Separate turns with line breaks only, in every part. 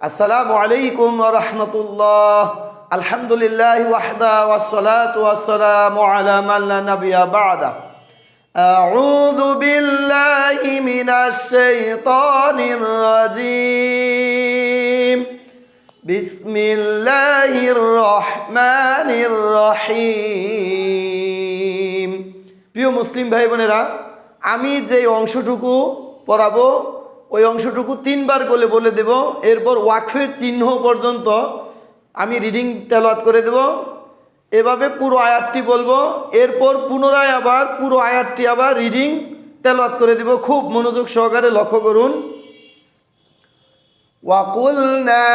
আসসালামু আলাইকুম রহমতুল্লাহ। আলহামদুলিল্লাহ ওয়াহদা ওয়াসসালাতু ওয়াসসালামু আলা মান লা নাবিয়্যা বা'দা। আউযু বিল্লাহি মিনাশ শাইতানির রাজীম। বিসমিল্লাহির রহমানির রহিম। প্রিয় মুসলিম ভাই বোনেরা আমি যে অংশটুকু পড়াবো ওই অংশটুকু তিনবার করে বলে দেব এরপর ওয়াকফের চিহ্ন পর্যন্ত আমি রিডিং তেলাওয়াত করে দেব এভাবে পুরো আয়াতটি বলবো এরপর পুনরায় আবার পুরো আয়াতটি আবার রিডিং তেলাওয়াত করে দেব খুব মনোযোগ সহকারে লক্ষ্য করুন وقلنا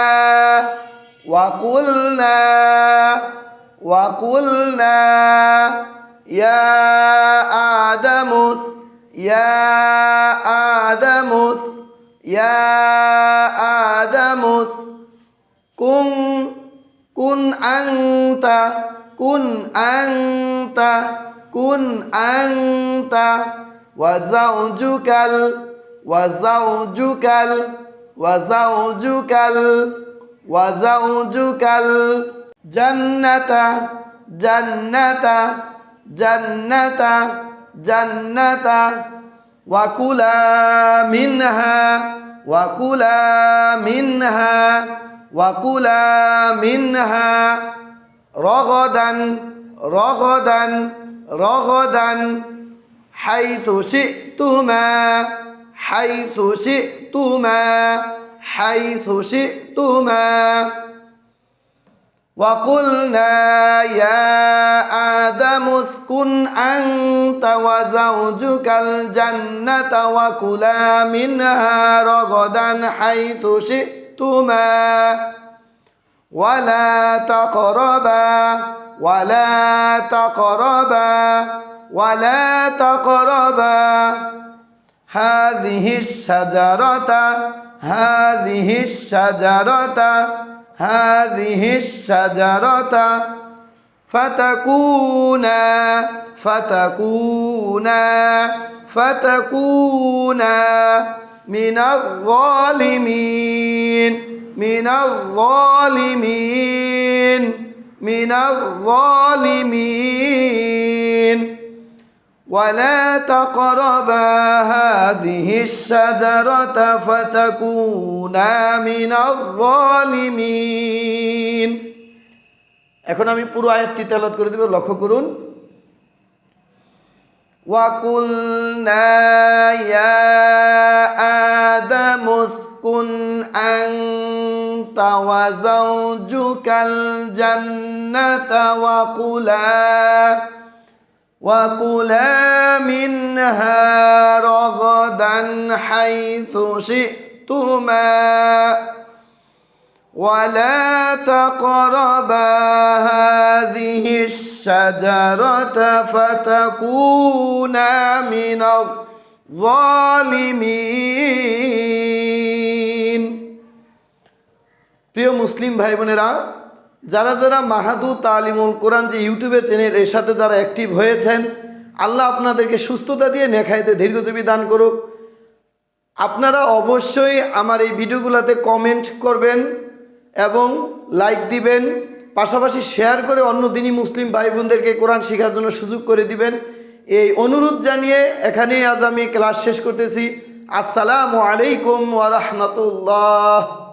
وقلنا وقلنا يا آدم اس- يا آدم اس- يا آدم اس- كن كن أنت كن أنت كن أنت وزوجك ال وزوجك ال وزوجك ال وزوجك الجنة جنة جنة جنة وكلا منها وكلا منها وكلا منها رغدا رغدا رغدا حيث شئتما حيث شئتما حيث شئتما وقلنا يا آدم اسكن أنت وزوجك الجنة وكلا منها رغدا حيث شئتما ولا تقربا ولا تقربا ولا تقربا هذه الشجرة هذه الشجرة هذه الشجرة فتكونا فتكونا فتكونا من الظالمين من الظالمين من الظالمين. ولا تقربا هذه الشجرة فتكونا من الظالمين এখন আমি পুরো আয়াতটি তেলাওয়াত করে দেব লক্ষ্য করুন وقلنا يا آدم اسكن أنت وزوجك الجنة وكلا وكلا منها رغدا حيث شئتما ولا تقربا هذه الشجرة فتكونا من الظالمين প্রিয় মুসলিম ভাই বোনেরা যারা যারা মাহাদু তালিমুল কোরআন যে ইউটিউবের চ্যানেল, এর সাথে যারা অ্যাক্টিভ হয়েছেন, আল্লাহ আপনাদেরকে সুস্থতা দিয়ে নেখাইতে দীর্ঘজীবী দান করুক। আপনারা অবশ্যই আমার এই ভিডিওগুলোতে কমেন্ট করবেন এবং লাইক দিবেন, পাশাপাশি শেয়ার করে অন্য দিনই মুসলিম ভাই বোনদেরকে কোরআন শেখার জন্য সুযোগ করে দিবেন। এই অনুরোধ জানিয়ে এখানেই আজ আমি ক্লাস শেষ করতেছি। আসসালামু আলাইকুম ওয়া রাহমাতুল্লাহ।